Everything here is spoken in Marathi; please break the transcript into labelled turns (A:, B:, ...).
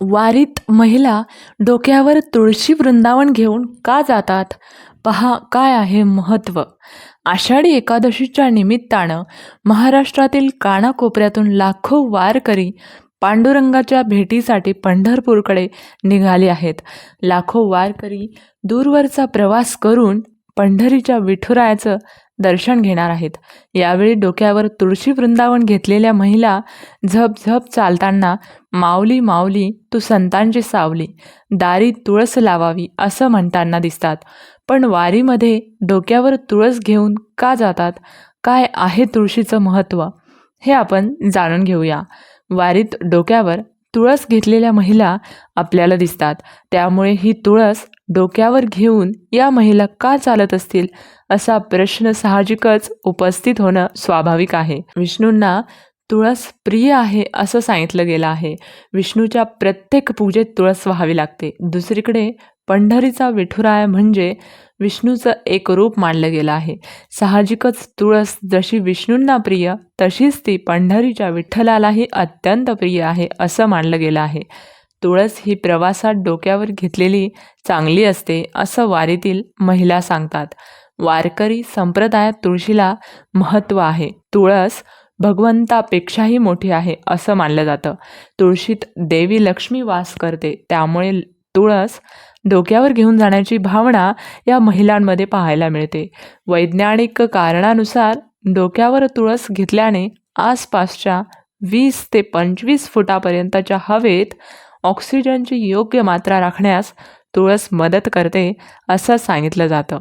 A: वारीत महिला डोक्यावर तुळशी वृंदावन घेऊन का जातात? पहा काय आहे महत्त्व आषाढी एकादशीच्या निमित्तानं महाराष्ट्रातील कानाकोपऱ्यातून लाखो वारकरी पांडुरंगाच्या भेटीसाठी पंढरपूरकडे निघाले आहेत. लाखो वारकरी दूरवरचा प्रवास करून पंढरीच्या विठुरायाचं दर्शन घेणार आहेत. यावेळी डोक्यावर तुळशी वृंदावन घेतलेल्या महिला झपझप चालताना माऊली माऊली तू संतांची सावली दारी तुळस लावावी असं म्हणताना दिसतात. पण वारीमध्ये डोक्यावर तुळस घेऊन का जातात? काय आहे तुळशीचं महत्त्व? हे आपण जाणून घेऊया. वारीत डोक्यावर तुळस घेतलेल्या महिला आपल्याला दिसतात. त्यामुळे ही तुळस डोक्यावर घेऊन या महिला का चालत असतील असा प्रश्न साहजिकच उपस्थित होणं स्वाभाविक आहे. विष्णूंना तुळस प्रिय आहे असं सांगितलं गेलं आहे. विष्णूच्या प्रत्येक पूजेत तुळस व्हावी लागते. दुसरीकडे पंढरीचा विठुराय म्हणजे विष्णूचं एक रूप मानलं गेलं आहे. साहजिकच तुळस जशी विष्णूंना प्रिय तशीच ती पंढरीच्या विठ्ठलालाही अत्यंत प्रिय आहे असं मानलं गेलं आहे. तुळस ही प्रवासात डोक्यावर घेतलेली चांगली असते असं वारीतील महिला सांगतात. वारकरी संप्रदायात तुळशीला महत्त्व आहे. तुळस भगवंतापेक्षाही मोठी आहे असं मानलं जातं. तुळशीत देवी लक्ष्मी वास करते त्यामुळे तुळस डोक्यावर घेऊन जाण्याची भावना या महिलांमध्ये पाहायला मिळते. वैज्ञानिक कारणानुसार डोक्यावर तुळस घेतल्याने आसपासच्या वीस ते पंचवीस फुटापर्यंतच्या हवेत ऑक्सिजनची योग्य मात्रा राखण्यास तुळस मदत करते असं सांगितलं जातं.